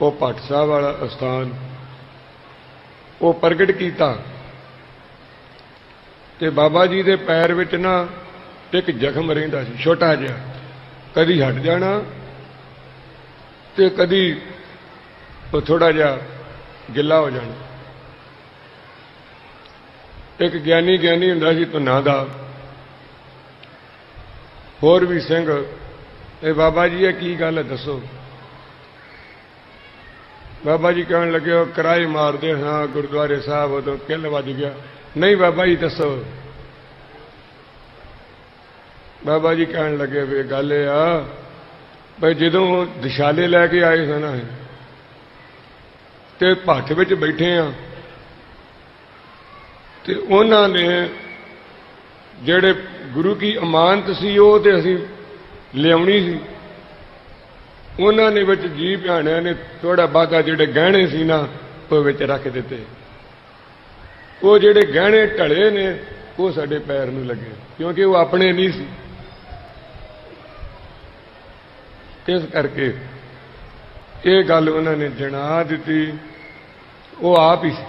ਉਹ ਭੱਟ ਸਾਹਿਬ ਵਾਲਾ ਅਸਥਾਨ ਉਹ ਪ੍ਰਗਟ ਕੀਤਾ ਤੇ ਬਾਬਾ ਜੀ ਦੇ ਪੈਰ ਵਿੱਚ ਨਾ ਇੱਕ ਜ਼ਖਮ ਰਹਿੰਦਾ ਸੀ, ਛੋਟਾ ਜਿਹਾ। ਕਦੀ ਹਟ ਜਾਣਾ ਤੇ ਕਦੀ ਉਹ ਥੋੜਾ ਜਿਹਾ ਗਿੱਲਾ ਹੋ ਜਾਣਾ। ਇੱਕ ਗਿਆਨੀ ਗਿਆਨੀ ਹੁੰਦਾ ਸੀ ਧੁਨਾ ਦਾ। ਹੋਰ ਵੀ ਸਿੰਘ, ਇਹ ਬਾਬਾ ਜੀ ਇਹ ਕੀ ਗੱਲ ਹੈ ਦੱਸੋ? ਬਾਬਾ ਜੀ ਕਹਿਣ ਲੱਗੇ ਉਹ ਕਿਰਾਏ ਮਾਰਦੇ ਹਾਂ ਗੁਰਦੁਆਰੇ ਸਾਹਿਬ ਉਦੋਂ ਕਿੱਲ ਵੱਜ ਗਿਆ। ਨਹੀਂ ਬਾਬਾ ਜੀ ਦੱਸੋ। ਬਾਬਾ ਜੀ ਕਹਿਣ ਲੱਗੇ ਵੀ ਗੱਲ ਇਹ ਆ ਭਈ ਜਦੋਂ ਉਹ ਦਿਸ਼ਾਲੇ ਲੈ ਕੇ ਆਏ ਸਨ ਇਹ, ਤੇ ਭੱਠ ਵਿੱਚ ਬੈਠੇ ਆ ਤੇ ਉਹਨਾਂ ਨੇ ਜਿਹੜੇ ਗੁਰੂ ਕੀ ਅਮਾਨਤ ਸੀ ਉਹ ਤੇ ਅਸੀਂ ਲਿਆਉਣੀ ਸੀ। ਉਹਨਾਂ ਨੇ ਵਿੱਚ ਜੀ ਭਿਆਣਿਆਂ ਨੇ ਥੋੜਾ ਬਾਗਾ ਜਿਹੜੇ ਗਹਿਣੇ ਸੀ ਨਾ, ਉਹ ਵਿੱਚ ਰੱਖ ਦਿੱਤੇ। ਉਹ ਜਿਹੜੇ ਗਹਿਣੇ ਢਲੇ ਨੇ, ਉਹ ਸਾਡੇ ਪੈਰ ਨੂੰ ਲੱਗੇ, ਕਿਉਂਕਿ ਉਹ ਆਪਣੇ ਨਹੀਂ ਸੀ। ਇਸ ਕਰਕੇ ਇਹ ਗੱਲ ਉਹਨਾਂ ਨੇ ਜਣਾ ਦਿੱਤੀ, ਉਹ ਆਪ ਹੀ ਸੀ।